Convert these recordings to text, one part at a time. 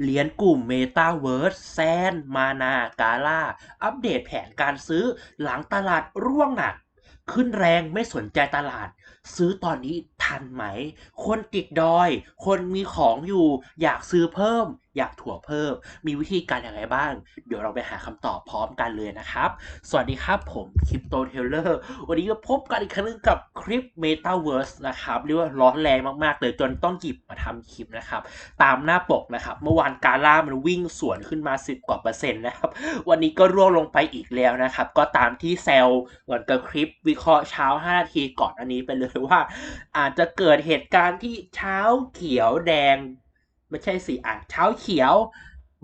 เหรียญกลุ่ม Metaverse แซน มานากาล่า อัปเดตแผนการซื้อหลังตลาดร่วงหนัก ขึ้นแรงไม่สนใจตลาด ซื้อตอนนี้ทันไหม คนติดดอย คนมีของอยู่อยากซื้อเพิ่ม อยากถั่วเพิ่ม มีวิธีการอย่างไรบ้าง เดี๋ยวเราไปหาคำตอบพร้อมกันเลยนะครับ สวัสดีครับผมคริปโตเทเลอร์วันนี้ก็พบกันอีกครั้งนึงกับคลิป Metaverse นะครับเรียกว่าร้อนแรงมากๆเลยจนต้องหยิบมาทำคลิปนะครับ ตามหน้าปกนะครับ เมื่อวานกาล่ามันวิ่งสวนขึ้นมา 10 กว่าเปอร์เซ็นต์นะครับ วันนี้ก็ร่วงลงไปอีกแล้วนะครับ ก็ตามที่แซลเหมือนกับคลิปวิเคราะห์เช้า 5 นาทีก่อนอันนี้ไปเลยว่า อาจจะเกิดเหตุการณ์ที่เช้าเขียวแดง ไม่ใช่สิอะเช้าเขียว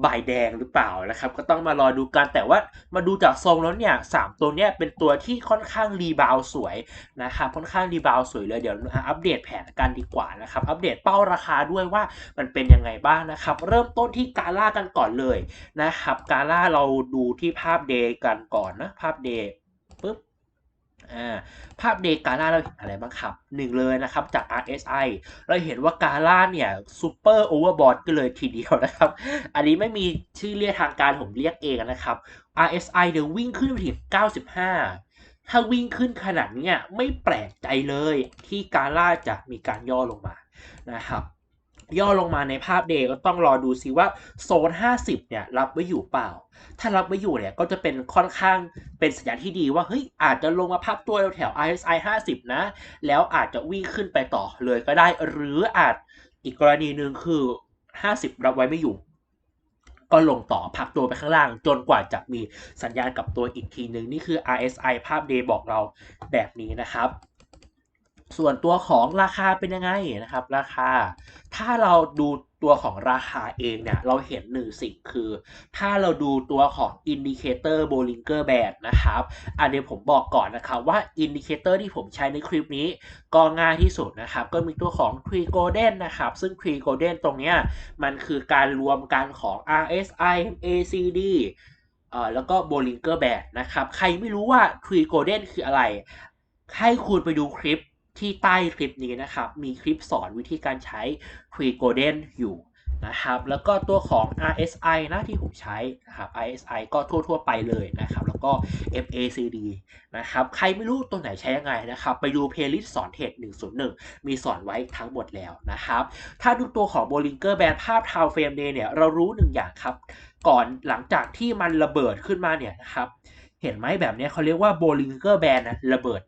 บ่ายแดงหรือเปล่านะครับ ก็ต้องมารอดูกันแต่ว่ามาดูจากทรงแล้วเนี่ยสามตัวเนี้ยเป็นตัวที่ค่อนข้างรีบาวสวยนะครับค่อนข้างรีบาวสวยเลยเดี๋ยวอัปเดตแผนกันดีกว่านะครับอัปเดตเป้าราคาด้วยว่ามันเป็นยังไงบ้างนะครับ เริ่มต้นที่กาล่ากันก่อนเลยนะครับกาล่าเราดูที่ภาพเดย์กันก่อนนะภาพเดย์ อ่าภาพเดกาล่าเราเห็นอะไรบ้างครับหนึ่งเลยนะครับจาก RSI เราเห็นว่ากาล่าเนี่ยซูเปอร์โอเวอร์บอทกันเลยทีเดียวนะครับ อันนี้ไม่มีชื่อเรียกทางการผมเรียกเองนะครับ RSI เดี๋ยววิ่งขึ้นไปถึง 95 ถ้าวิ่งขึ้นขนาดเนี้ยไม่แปลกใจเลยที่กาล่าจะมีการย่อลงมานะครับ ย่อลงมาในภาพเดย์ก็ต้องรอดูซิว่าโซน 50 เนี่ย รับไว้อยู่เปล่า ถ้ารับไว้อยู่เนี่ยก็จะเป็นค่อนข้างเป็นสัญญาณที่ดีว่าเฮ้ยอาจจะลงมาพักตัวแถว RSI 50 นะ แล้วอาจจะวิ่งขึ้นไปต่อเลยก็ได้ หรืออาจอีกกรณีหนึ่งคือ 50 รับไว้ไม่อยู่ ก็ลงต่อพักตัวไปข้างล่าง จนกว่าจะมีสัญญาณกับตัวอีกทีหนึ่งนี่คือ RSI ภาพเดย์บอกเราแบบนี้นะครับ ส่วนตัวของราคาเป็นยังไงนะครับ ราคา ถ้าเราดูตัวของราคาเองเนี่ย เราเห็นหนึ่งสิ่งคือ ถ้าเราดูตัวของ Indicator Bollinger Band นะครับ อันนี้ผมบอกก่อนนะครับว่า Indicator ที่ผมใช้ในคลิปนี้ ก็ง่ายที่สุดนะครับ ก็มีตัวของ Tree Golden นะครับ ซึ่ง Tree Golden ตรงเนี้ยมันคือการรวมกันของ RSI MACD เอ่อแล้วก็ Bollinger Band นะครับ ใครไม่รู้ว่า Tree Golden คืออะไร ให้คุณไปดูคลิป ที่ใต้คลิปนี้นะครับ มีคลิปสอนวิธีการใช้ Tree Golden อยู่นะครับ แล้วก็ตัวของ RSI นะที่ผมใช้นะครับ RSI ก็ทั่ว ๆ ไปเลยนะครับ แล้วก็ MACD นะครับ ใครไม่รู้ตัวไหนใช้ยังไงนะครับ ไปดูเพลย์ลิสต์สอนเทรด101 มีสอนไว้ทั้งหมดแล้วนะครับ ถ้าดูตัวของ Bollinger Band ภาพ Time Frame Day เนี่ย เรารู้หนึ่งอย่างครับ ก่อนหลังจากที่มันระเบิดขึ้นมาเนี่ยนะครับ เห็นไหมแบบนี้เขาเรียกว่า Bollinger Band นะระเบิด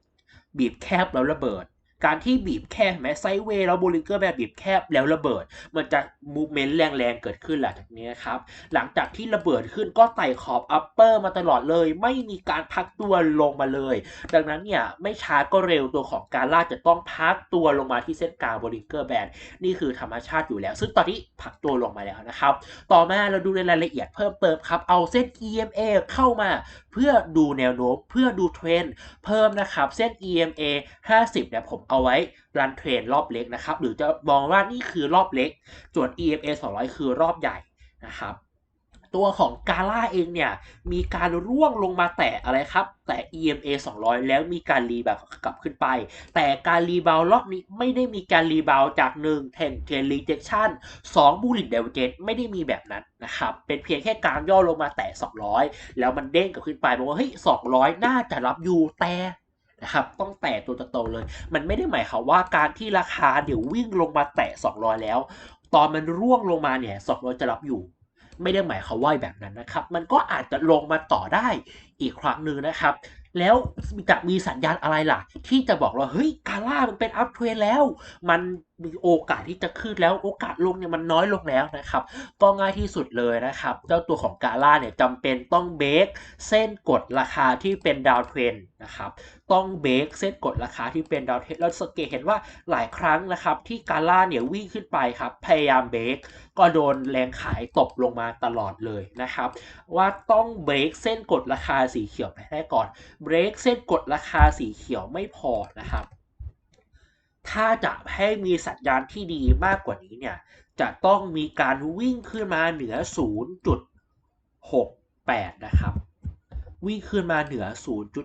บีบแคบแล้วระเบิด การที่บีบแคบแม้ไซเวย์แล้วโบลิงเกอร์แบบบีบแคบแล้วระเบิด มันจะมูเมนต์แรงๆเกิดขึ้นหลังจากนี้ครับ หลังจากที่ระเบิดขึ้นก็ไต่ขอบอัปเปอร์มาตลอดเลย ไม่มีการพักตัวลงมาเลย ดังนั้นเนี่ยไม่ช้าก็เร็วตัวของการล่าจะต้องพักตัวลงมาที่เส้นกลางโบลิงเกอร์แบนนี่คือธรรมชาติอยู่แล้ว ซึ่งตอนนี้พักตัวลงมาแล้วนะครับ ต่อมาเราดูในรายละเอียดเพิ่มเติมครับ เอาเส้น EMA เข้ามา เพื่อดูแนวโน้มเพื่อดูเทรนด์เพิ่มนะครับ เส้น EMA 50เนี่ยผมเอาไว้รันเทรนรอบเล็กนะครับ หรือจะมองว่านี่คือรอบเล็กส่วน EMA 200 คือรอบใหญ่นะครับ ตัวของกาล่าเองเนี่ย มีการร่วงลงมาแตะอะไรครับ แต่ EMA 200 แล้วมีการรีบาวกลับขึ้นไป แต่การรีบาวรอบนี้ไม่ได้มีการรีบาวจาก 1 10 10 rejection 2 bullet divergence ไม่ได้มีแบบนั้นนะครับ เป็นเพียงแค่การย่อลงมาแตะ 200 แล้วมันเด้งกลับขึ้นไปบอกว่าเฮ้ย 200 น่าจะรับอยู่แต่นะครับต้องแตะตัวโตเลย มันไม่ได้หมายความว่าการที่ราคาเดี๋ยววิ่งลงมาแตะ 200 แล้ว ตอนมันร่วงลงมาเนี่ย200 จะรับอยู่ ไม่ได้หมายความว่าแบบนั้นนะครับ มันก็อาจจะลงมาต่อได้อีกครั้งหนึ่งนะครับ แล้วจะมีสัญญาณอะไรล่ะ ที่จะบอกเราเฮ้ยกาล่ามันเป็นอัพเทรนแล้ว มัน มีโอกาสที่จะขึ้นแล้วโอกาสลงเนี่ยมันน้อยลงแล้วนะครับ ก็ง่ายที่สุดเลยนะครับ เจ้าตัวของกาล่าเนี่ยจำเป็นต้องเบรกเส้นกดราคาที่เป็นดาวเทรนนะครับต้องเบรกเส้นกดราคาที่เป็นดาวเทรนเราสังเกตเห็นว่าหลายครั้งนะครับ ที่กาล่าเนี่ยวิ่งขึ้นไปครับพยายามเบรกก็โดนแรงขายตบลงมาตลอดเลยนะครับ ว่าต้องเบรกเส้นกดราคาสีเขียวไปให้ก่อนเบรกเส้นกดราคาสีเขียวไม่พอนะครับ ถ้าจะให้มีสัญญาณที่ดีมากกว่านี้เนี่ย จะต้องมีการวิ่งขึ้นมาเหนือ 0.68 นะครับ วิ่งขึ้นมาเหนือ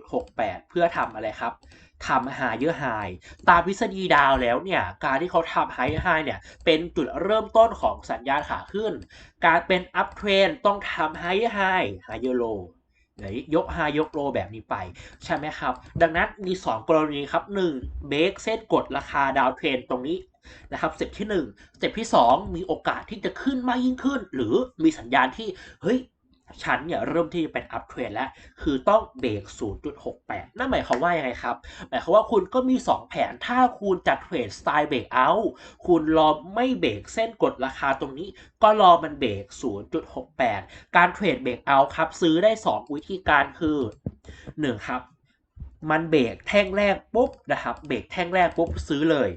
0.68 เพื่อทำอะไรครับทำ higher high ตามทฤษฎีดาวแล้วเนี่ย การที่เขาทำ higher high เนี่ย เป็นจุดเริ่มต้นของสัญญาณขาขึ้น การเป็น up trend ต้องทำ higher high higher low ไหนยก5ยกโลแบบนี้ไป ใช่ไหมครับ ดังนั้นมี 2 กรณีครับ 1 เบรกเส้นกดราคาดาวเทรนตรงนี้นะครับสเต็ปที่1สเต็ปที่ 2 มีโอกาสที่จะขึ้นมากยิ่งขึ้น หรือมีสัญญาณที่เฮ้ย ฉันเนี่ยเริ่มที่จะเป็นอัพเทรนแล้ว คือต้องเบรก 0.68 นั่นหมายความว่ายังไงครับ หมายความว่าคุณก็มี 2 แผน ถ้าคุณจะเทรดสไตล์เบรกเอา คุณรอไม่เบรกเส้นกดราคาตรงนี้ ก็รอมันเบรก 0.68 การเทรดเบรกเอาครับ ซื้อได้ 2 วิธีการคือ 1 ครับ มันเบรกแท่งแรกปุ๊บนะครับ เบรกแท่งแรกปุ๊บซื้อเลย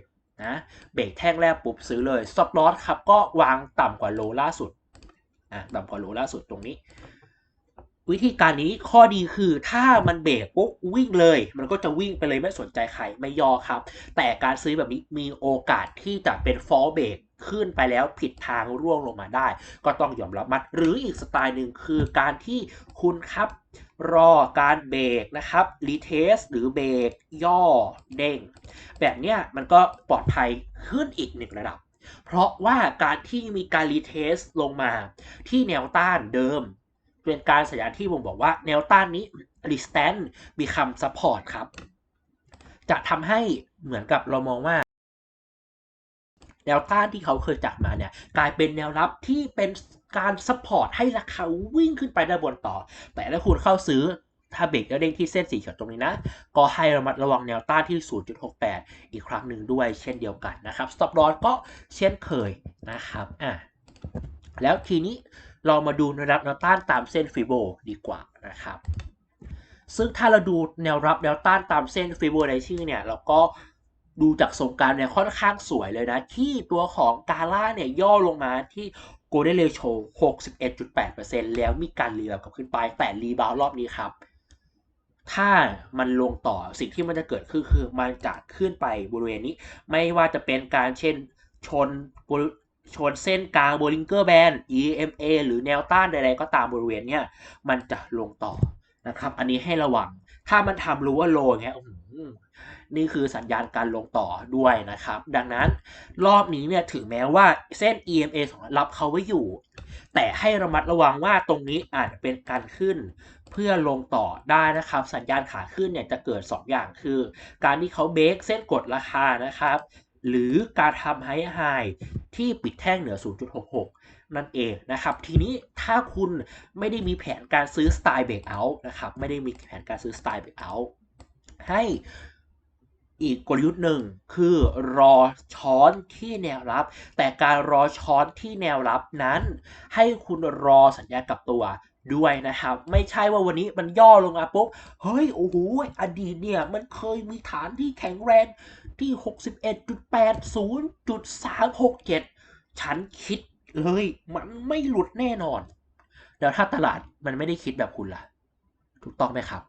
นะ เบรกแท่งแรกปุ๊บซื้อเลย stop loss ครับ ก็วางต่ำกว่าโลล่าสุด อะต่ำกว่าโลล่าสุดตรงนี้ วิธีการนี้ข้อดีคือถ้ามันเบรกปุ๊บวิ่งเลย มันก็จะวิ่งไปเลยไม่สนใจใครไม่ย่อครับ แต่การซื้อแบบนี้มีโอกาสที่จะเป็นฟอลเบรกขึ้นไปแล้วผิดทางร่วงลงมาได้ ก็ต้องยอมรับมันหรืออีกสไตล์หนึ่งคือการที่คุณครับรอการเบรกนะครับรีเทสหรือเบรกย่อเด้งแบบเนี้ยมันก็ปลอดภัยขึ้นอีกหนึ่งระดับ เพราะว่าการที่มีการรีเทสลงมาที่แนวต้านเดิม เป็นการสัญญาณที่ผมบอกว่าแนวต้านนี้ resistance มีคำ support ครับ จะทำให้เหมือนกับเรามองว่า แนวต้านที่เขาเคยจับมาเนี่ยกลายเป็นแนวรับที่เป็นการ support ให้ราคาวิ่งขึ้นไปด้านบนต่อ แต่ถ้าคุณเข้าซื้อ ถ้าเบรกแล้วเด้งที่เส้นสีเขียวตรงนี้นะ ก็ให้ระมัดระวังแนวต้านที่ 0.68 อีกครั้งหนึ่งด้วยเช่นเดียวกันนะครับ stop loss ก็เช่นเคยนะครับอะแล้วทีนี้เรามาดูแนวรับแนวต้านตามเส้นฟิโบดีกว่านะครับ ซึ่งถ้าเราดูแนวรับแนวต้านตามเส้นฟิโบไดชีเนี่ยเราก็ดูจากทรงการเนี่ยค่อนข้างสวยเลยนะ ที่ตัวของกาล่าเนี่ยย่อลงมาที่ Golden Ratio 61.8%แล้วมีการรีบาวกลับขึ้นไปแต่รีบาวรอบนี้ครับ ถ้ามันลงต่อสิ่งที่มันจะเกิดขึ้นคือมันจะขึ้นไปบริเวณนี้ ไม่ว่าจะเป็นการเช่นชนชนเส้นกลางโบลิงเกอร์แบน EMA หรือแนวต้านใดๆก็ตามบริเวณเนี้ยมันจะลงต่อนะครับ อันนี้ให้ระวัง ถ้ามันทำรู้ว่าโลเงี้ยนี่คือสัญญาณการลงต่อด้วยนะครับ ดังนั้นรอบนี้เนี่ยถึงแม้ว่าเส้น EMA ของรับเขาไว้อยู่ แต่ให้ระมัดระวังว่าตรงนี้อาจเป็นการขึ้น เพื่อลงต่อได้นะครับ สัญญาณขาขึ้นเนี่ยจะเกิด 2 อย่างคือ การที่เขาเบรกเส้นกดราคานะครับ หรือการทำไฮไฮที่ปิดแท่งเหนือ 0.66 นั่นเองนะครับ ทีนี้ถ้าคุณไม่ได้มีแผนการซื้อสไตล์เบรกเอาท์นะครับไม่ได้มีแผนการซื้อสไตล์เบรกเอาท์ให้อีกกลยุทธ์หนึ่งคือรอช้อนที่แนวรับ แต่การรอช้อนที่แนวรับนั้น ให้คุณรอสัญญาณกลับตัว ด้วยนะครับ ไม่ใช่ว่าวันนี้มันย่อลงมาปุ๊บเฮ้ยโอ้โหอดีตเนี่ยมันเคยมีฐานที่แข็งแรงที่ 61.80.367 ฉันคิดเลยมันไม่หลุดแน่นอน แล้วถ้าตลาดมันไม่ได้คิดแบบคุณล่ะ ถูกต้องไหมครับ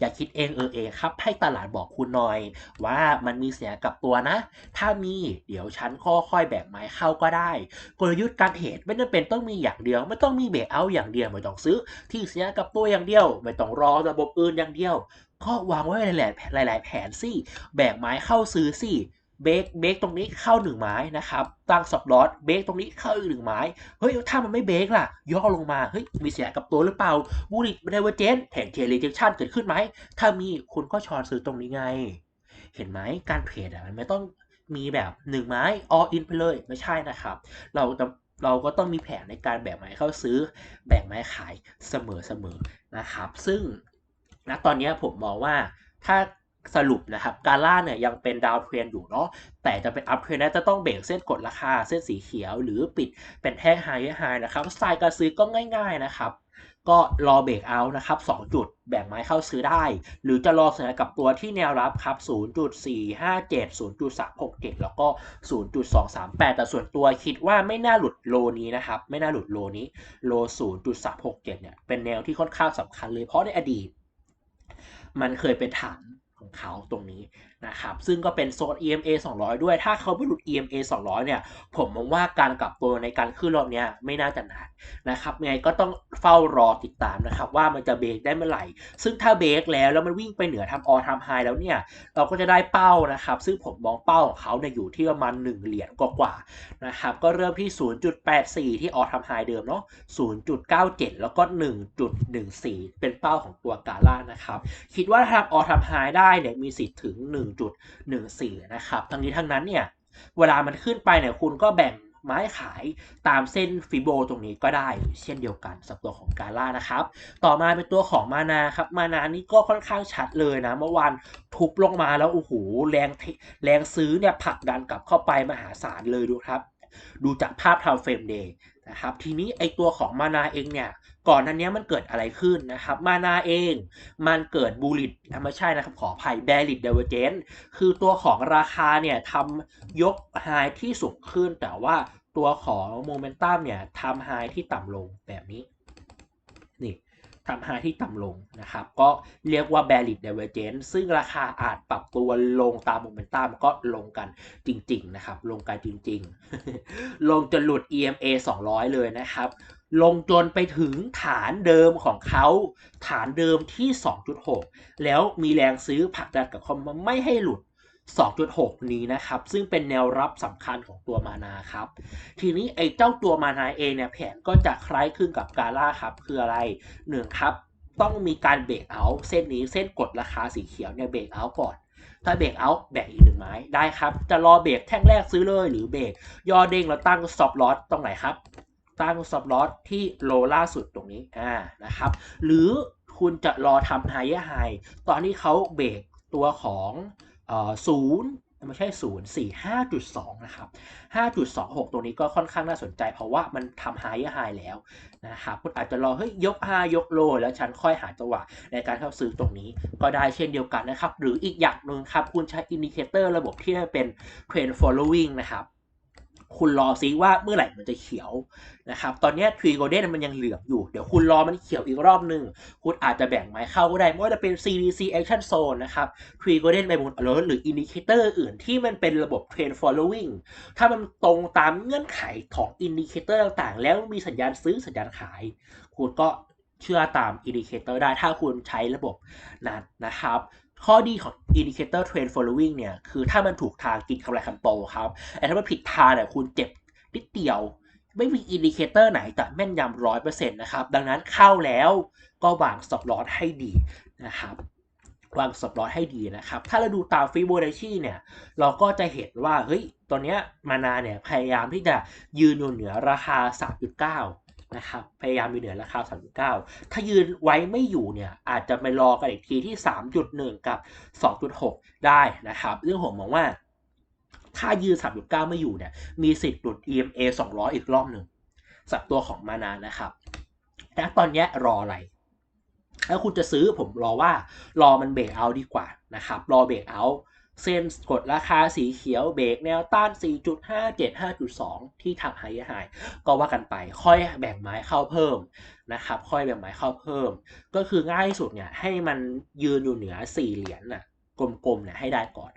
อย่าคิดเองเออเองครับ ให้ตลาดบอกคุณหน่อย ว่ามันมีเสียกับตัวนะ ถ้ามีเดี๋ยวฉันค่อยๆแบ่งไม้เข้าก็ได้ กลยุทธ์การเทรดไม่จำเป็นต้องมีอย่างเดียว ไม่ต้องมีเบรกเอาอย่างเดียวไม่ต้องซื้อ ที่เสียกับตัวอย่างเดียว ไม่ต้องรอระบบอื่นอย่างเดียวก็วางไว้หลายๆหลาย ๆ แผนสิแบ่งไม้เข้าซื้อสิ เบรกเบรกตรงนี้เข้าหนึ่งไม้นะครับ ตั้งสับลอสเบรกตรงนี้เข้าอีกหนึ่งไม้ เฮ้ย ถ้ามันไม่เบรกล่ะ ย่อลงมา เฮ้ย มีเสียกับตัวหรือเปล่า บูริกเดเวอร์เจนแทนเทเลเจคชันเกิดขึ้นไหม ถ้ามีคุณก็ชอนซื้อตรงนี้ไง เห็นไหมการเทรดอะมันไม่ต้องมีแบบหนึ่งไม้ all in ไปเลยไม่ใช่นะครับ เราจะเราก็ต้องมีแผนในการแบ่งไม้เข้าซื้อ แบ่งไม้ขายเสมอๆนะครับ ซึ่งณตอนนี้ผมมองว่าถ้า สรุปนะครับการล่าเนี่ยยังเป็นดาวเทรนอยู่เนาะแต่จะเป็นอัพเทรนจะต้องเบรกเส้นกดราคาเส้นสีเขียว หรือปิดเป็นแท่งไฮไฮนะครับสไตล์การซื้อก็ง่าย ๆนะครับ ก็รอเบรกเอานะครับ2จุดแบ่งไม้เข้าซื้อได้ หรือจะรอเสนอกับตัวที่แนวรับครับ 0.457 0.367 แล้วก็ 0.238 แต่ส่วนตัวคิดว่าไม่น่าหลุดโลนี้นะครับ ไม่น่าหลุดโลนี้ โล 0.367 เนี่ย เป็นแนวที่ค่อนข้างสำคัญเลย เพราะในอดีต มันเคยเป็นฐาน ของเขาตรงนี้ นะครับซึ่งก็เป็นโซน EMA 200 ด้วย ถ้าเขาไม่หลุด EMA 200 เนี่ย ผมมองว่าการกลับตัวในการขึ้นรอบนี้ไม่น่าจะนานนะครับยังไงก็ต้องเฝ้ารอติดตามนะครับว่ามันจะเบรกได้เมื่อไหร่ ซึ่งถ้าเบรกแล้วแล้วมันวิ่งไปเหนือทำออทำไฮแล้วเนี่ย เราก็จะได้เป้านะครับ ซึ่งผมมองเป้าของเขาเนี่ยอยู่ที่ประมาณ 1 เหรียญกว่าๆนะครับก็เริ่มที่ 0.84 ที่ออทำไฮเดิมเนาะ 0.97 แล้วก็ 1.14 เป็นเป้าของตัวกาล่านะครับ คิดว่าถ้าทำออทำไฮได้เนี่ยมีสิทธิ์ถึง1.14 นะครับ ทั้งนี้ทั้งนั้นเนี่ย เวลามันขึ้นไปเนี่ยคุณก็แบ่งไม้ขายตามเส้นฟิโบตรงนี้ก็ได้เช่นเดียวกันสำหรับตัวของกาล่านะครับ ต่อมาเป็นตัวของมานาครับ มานานี่ก็ค่อนข้างชัดเลยนะ เมื่อวานทุบลงมาแล้วโอ้โหแรงแรงซื้อเนี่ยผลักดันกลับเข้าไปมหาศาลเลยดูครับ ดูจากภาพทาวเฟรมเดย์นะครับ ทีนี้ไอตัวของมานาเองเนี่ย ก่อนนั้นเนี้ยมันเกิดอะไรขึ้นนะครับ มานาเอง มันเกิดบูลิตไม่ใช่นะครับ ขออภัยแบริดเดเวอร์เจนคือตัวของราคาเนี่ยทำยกไฮที่สูงขึ้น แต่ว่าตัวของโมเมนตัมเนี่ยทำไฮที่ต่ำลงแบบนี้ นี่ทำไฮที่ต่ำลงนะครับ ก็เรียกว่า bearish divergence ซึ่งราคาอาจปรับตัวลงตามโมเมนตัมก็ลงกันจริง ๆ นะครับ ลงกันจริง ๆ ลงจนหลุด EMA 200 เลยนะครับ ลงจนไปถึงฐานเดิมของเขา ฐานเดิมที่ 2.6 แล้วมีแรงซื้อผลักดันกับคอมมาไม่ให้หลุด 2.6 นี้นะครับ ซึ่งเป็นแนวรับสำคัญของตัวมานาครับ ทีนี้ไอ้เจ้าตัวมานาเองเนี่ยแผนก็จะคล้ายคลึงกับกาล่าครับ คืออะไรหนึ่งครับ ต้องมีการเบรกเอาท์เส้นนี้เส้นกดราคาสีเขียวเนี่ยเบรกเอาท์ก่อนถ้าเบรกเอาท์แบ่งอีกหนึ่งไม้ได้ครับ จะรอเบรกแท่งแรกซื้อเลยหรือเบรกย่อเด้งแล้วตั้ง stop loss ตรงไหนครับ ตั้ง stop loss ที่โลล่าสุดตรงนี้อ่านะครับ หรือคุณจะรอทำ higher high ตอนที่เขาเบรกตัวของเอ่อศูนย์ไม่ใช่ศูนย์สี่ห้าจุดสองนะครับ5.26ตรงนี้ก็ค่อนข้างน่าสนใจ เพราะว่ามันทำ higher high แล้วนะครับคุณอาจจะรอเฮ้ยยก high ยก low แล้วฉันค่อยหาจังหวะในการเข้าซื้อตรงนี้ก็ได้เช่นเดียวกันนะครับ หรืออีกอย่างหนึ่งครับ คุณใช้อินดิเคเตอร์ระบบที่เป็น trend following นะครับ คุณรอซิว่าเมื่อไหร่มันจะเขียวนะครับ ตอนนี้ทรีโกลเด้นมันยังเหลืองอยู่ เดี๋ยวคุณรอมันเขียวอีกรอบหนึ่ง คุณอาจจะแบ่งไม้เข้าก็ได้ไม่ว่าจะเป็น CDC Action Zone นะครับทรีโกลเด้นไปหมดเลหรืออินดิเคเตอร์อื่นที่มันเป็นระบบ Trend Following ถ้ามันตรงตามเงื่อนไขของอินดิเคเตอร์ต่างๆ แล้วมีสัญญาณซื้อสัญญาณขาย คุณก็เชื่อตามอินดิเคเตอร์ได้ถ้าคุณใช้ระบบนั้นนะครับ ข้อดีของ Indicator Trend Following เนี่ย คือถ้ามันถูกทางกินกำไรคันโตครับแต่ถ้ามันผิดทางเนี่ยคุณเจ็บนิดเดียว ไม่มีอินดิเคเตอร์ไหนจะแม่นยำร้อยเปอร์เซ็นต์นะครับ ดังนั้นเข้าแล้วก็วาง stop loss ให้ดีนะครับวาง stop loss ให้ดีนะครับ ถ้าเราดูตาม Fibonacci เนี่ย เราก็จะเห็นว่า เฮ้ย ตอนนี้มานาเนี่ย พยายามที่จะยืนอยู่เหนือราคา 3.9 นะครับพยายามอยู่เหนือราคา 3.9 ถ้ายืนไว้ไม่อยู่เนี่ยอาจจะไปรอกันอีกทีที่ 3.1 กับ 2.6 ได้นะครับเรื่องผมมองว่า ถ้ายืน 3.9 ไม่อยู่เนี่ยมีสิทธิ์หลุด EMA 200 อีกรอบหนึ่งสับตัวของมานานะครับแต่ตอนนี้รออะไรถ้าคุณจะซื้อผมรอว่ารอมันเบรกเอาดีกว่านะครับรอเบรกเอา เส้นกดราคาสีเขียวเบรกแนวต้าน 4.57 5.2 ที่ทำไฮไฮก็ว่ากันไปค่อยแบ่งไม้เข้าเพิ่มนะครับ ค่อยแบ่งไม้เข้าเพิ่ม ก็คือง่ายที่สุดเนี่ยให้มันยืนอยู่เหนือ 4 เหรียญน่ะกลมๆเนี่ยให้ได้ก่อน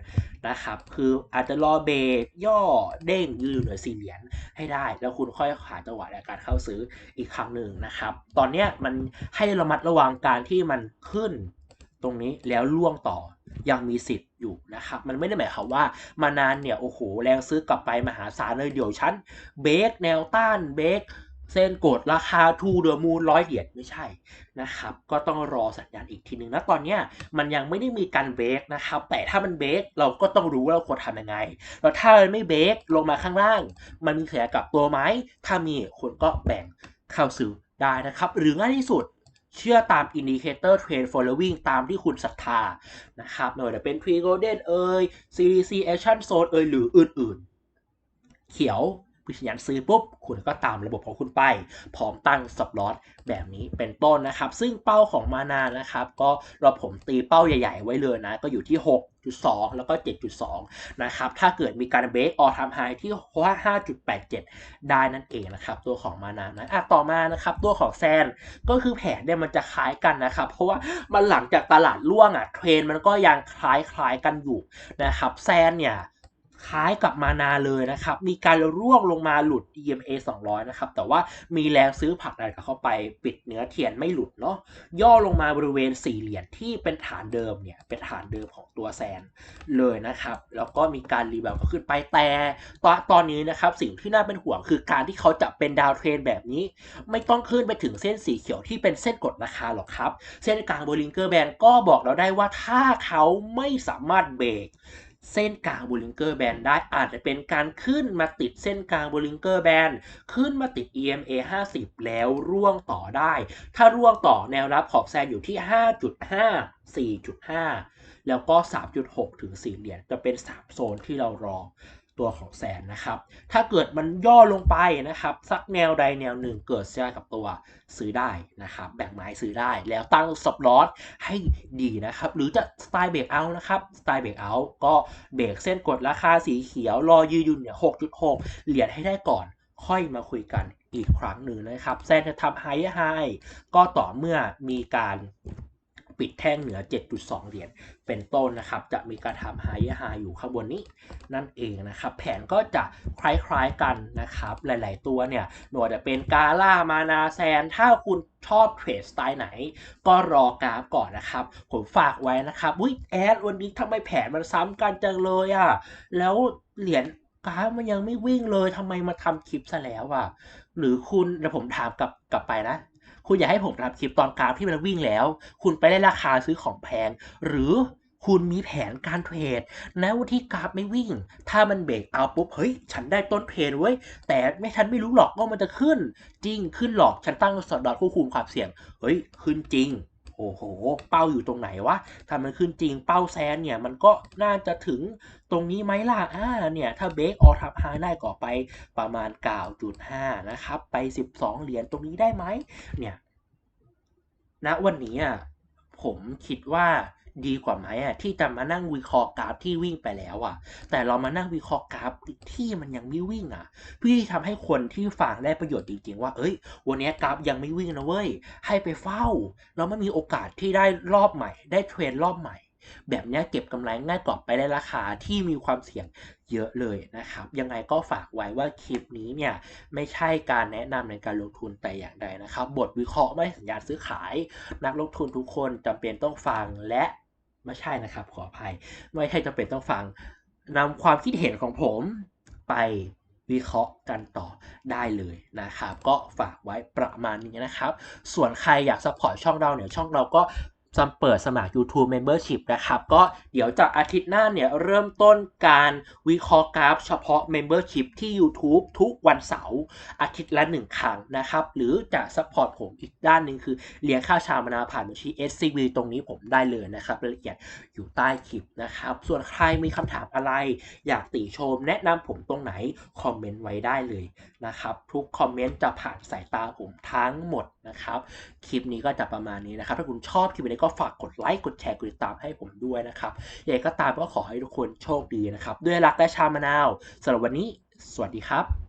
นะครับ คืออาจจะรอเบรกย่อเด้งยืนอยู่เหนือ4เหรียญให้ได้ แล้วคุณค่อยหาจังหวะในการเข้าซื้ออีกครั้งหนึ่งนะครับ ตอนเนี้ยมันให้ระมัดระวังการที่มันขึ้น ตรงนี้แล้วล่วงต่อยังมีสิทธิ์อยู่นะครับ มันไม่ได้หมายความว่ามานานเนี่ย โอ้โห แรงซื้อกลับไปมหาศาลเลยเดี๋ยวฉันเบรกแนวต้านเบรกเส้นกดราคาทูเดอร์มูนร้อยเหรียญไม่ใช่นะครับ ก็ต้องรอสัญญาณอีกทีหนึ่งนะตอนเนี้ยมันยังไม่ได้มีการเบรกนะครับ แต่ถ้ามันเบรกเราก็ต้องรู้ว่าเราควรทำยังไง แล้วถ้ามันไม่เบรกลงมาข้างล่าง มันมีขยะกลับตัวไหมถ้ามีคุณก็แบ่งเข้าซื้อได้นะครับ หรือง่ายที่สุด เชื่อตาม Indicator Trend Following ตามที่คุณศรัทธานะครับหน่วยจะเป็น Pre Golden เอ่ย CDC Action Zone เอ่ยหรืออื่นๆ เขียว วิธีกาซื้อปุ๊บ คุณก็ตามระบบของคุณไป พร้อมตั้งสับลอตแบบนี้เป็นต้นนะครับ ซึ่งเป้าของมานานะครับ ก็เราผมตีเป้าใหญ่ ๆ ไว้เลยนะ ก็อยู่ที่ 6.2 แล้วก็ 7.2 นะครับ ถ้าเกิดมีการเบรกออทำไฮที่ว่า5.87 ได้นั่นเองนะครับ ตัวของมานานะอะต่อมานะครับ ตัวของแซนก็คือแผนเนี่ยมันจะคล้ายกันนะครับ เพราะว่ามันหลังจากตลาดล่วงอะเทรนมันก็ยังคล้ายๆกันอยู่นะครับแซนเนี่ย คล้ายกับมานาเลยนะครับ มีการร่วงลงมาหลุด EMA 200 นะครับ แต่ว่ามีแรงซื้อผลักดันเข้าไปปิดเนื้อเทียนไม่หลุดเนาะ ย่อลงมาบริเวณสี่เหรียญที่เป็นฐานเดิมเนี่ย เป็นฐานเดิมของตัวแซนเลยนะครับ แล้วก็มีการรีบาวขึ้นไปแต่ตอนตอนนี้นะครับสิ่งที่น่าเป็นห่วงคือการที่เขาจะเป็นดาวเทรนแบบนี้ ไม่ต้องขึ้นไปถึงเส้นสีเขียวที่เป็นเส้นกดราคาหรอกครับ เส้นกลางโบลิงเกอร์แบนก็บอกเราได้ว่าถ้าเขาไม่สามารถเบรก เส้นกลางบูลิงเกอร์แบนได้อาจจะเป็นการขึ้นมาติดเส้นกลางบูลิงเกอร์แบนขึ้นมาติด EMA 50 แล้วร่วงต่อได้ ถ้าร่วงต่อแนวรับขอบแซนอยู่ที่ 5.5 4.5 แล้วก็ 3.6 ถึง4เหรียญจะเป็น 3 โซนที่เรารอ ตัวของแซนนะครับ ถ้าเกิดมันย่อลงไปนะครับสักแนวใดแนวหนึ่งเกิดเสียกับตัวซื้อได้นะครับ แบ่งไม้ซื้อได้แล้วตั้งสปลอตให้ดีนะครับ หรือจะสไตล์เบรกเอาท์นะครับสไตล์เบรกเอาท์ก็เบรกเส้นกดราคาสีเขียวรอยืนยู่เนี่ย6.6เหรียญให้ได้ก่อนค่อยมาคุยกันอีกครั้งหนึ่งนะครับแซนจะทำไฮไฮก็ต่อเมื่อมีการ ปิดแท่งเหนือ 7.2 เหรียญเป็นต้นนะครับ จะมีการทำไฮไฮอยู่ข้างบนนี้นั่นเองนะครับ แผนก็จะคล้ายๆกันนะครับ หลายๆตัวเนี่ยหน่วยจะเป็นกาล่ามานาแซน ถ้าคุณชอบเทรดสไตล์ไหน ก็รอกราฟก่อนนะครับ ผมฝากไว้นะครับอุ้ยแอดวันนี้ทำไมแผนมันซ้ำกันจังเลยอะ่ะ แล้วเหรียญกราฟมันยังไม่วิ่งเลยทำไมมาทำคลิปซะแล้วอะ่ะ หรือคุณเดี๋ยวผมถามกลับกลับไปนะ คุณอยากให้ผมทำคลิปตอนกราฟที่มันวิ่งแล้ว คุณไปได้ราคาซื้อของแพง หรือคุณมีแผนการเทรดแล้วที่กราฟไม่วิ่ง ถ้ามันเบรกเอาปุ๊บ เฮ้ย ฉันได้ต้นเทรนเว้ย แต่ไม่ฉันไม่รู้หรอกว่ามันจะขึ้น จริงขึ้นหรอก ฉันตั้งสอดดอทควบคุมความเสี่ยง เฮ้ย ขึ้นจริง อ้โห เป้าอยู่ตรงไหนวะถ้ามันขึ้นจริงเป้าแซนเนี่ย มันก็น่าจะถึงตรงนี้ไหมล่ะ อ่า เนี่ย ถ้าเบรกออทับไฮได้ก็ไปประมาณ 9.5 นะครับ ไป 12 เหรียญตรงนี้ได้ไหมเนี่ยณวันนี้อะผมคิดว่า ดีกว่าไหมอะที่จะมานั่งวิเคราะห์กราฟที่วิ่งไปแล้วอะ แต่เรามานั่งวิเคราะห์กราฟที่มันยังไม่วิ่งอะเพื่อที่ทำให้คนที่ฟังได้ประโยชน์จริง ๆ ว่า เอ้ย วันนี้กราฟยังไม่วิ่งนะเว้ย ให้ไปเฝ้าแล้วมันมีโอกาสที่ได้รอบใหม่ ได้เทรนรอบใหม่ แบบนี้เก็บกำไรง่ายกว่าไปได้ราคาที่มีความเสี่ยงเยอะเลยนะครับ ยังไงก็ฝากไว้ว่าคลิปนี้เนี่ยไม่ใช่การแนะนำในการลงทุนแต่อย่างใดนะครับ บทวิเคราะห์ไม่สัญญาณซื้อขาย นักลงทุนทุกคนจำเป็นต้องฟังและ ไม่ใช่นะครับ ขออภัย ไม่ใช่จำเป็นต้องฟังนำความคิดเห็นของผมไปวิเคราะห์กันต่อได้เลยนะครับ ก็ฝากไว้ประมาณนี้นะครับ ส่วนใครอยากสปอร์ตช่องเราเนี่ยช่องเราก็ จะเปิดสมัคร YouTube Membership นะครับ ก็เดี๋ยวจากอาทิตย์หน้าเนี่ยเริ่มต้นการวิเคราะห์กราฟเฉพาะ Membership ที่ YouTube ทุกวันเสาร์อาทิตย์ละ1ครั้งนะครับ หรือจะสปอร์ตผมอีกด้านหนึ่งคือเลี้ยงค่าชามนาผ่านบัญชี SCB ตรงนี้ผมได้เลยนะครับรายละเอียดอยู่ใต้คลิปนะครับ ส่วนใครมีคำถามอะไร อยากติชม แนะนำผมตรงไหน คอมเมนต์ไว้ได้เลย นะครับทุกคอมเมนต์จะผ่านสายตาผมทั้งหมดนะครับ คลิปนี้ก็จะประมาณนี้นะครับ ถ้าคุณชอบคลิปนี้ก็ฝากกดไลค์กดแชร์กดติดตามให้ผมด้วยนะครับยังไงก็ตามก็ขอให้ทุกคนโชคดีนะครับ ด้วยรักและชามะนาวสำหรับวันนี้ สวัสดีครับ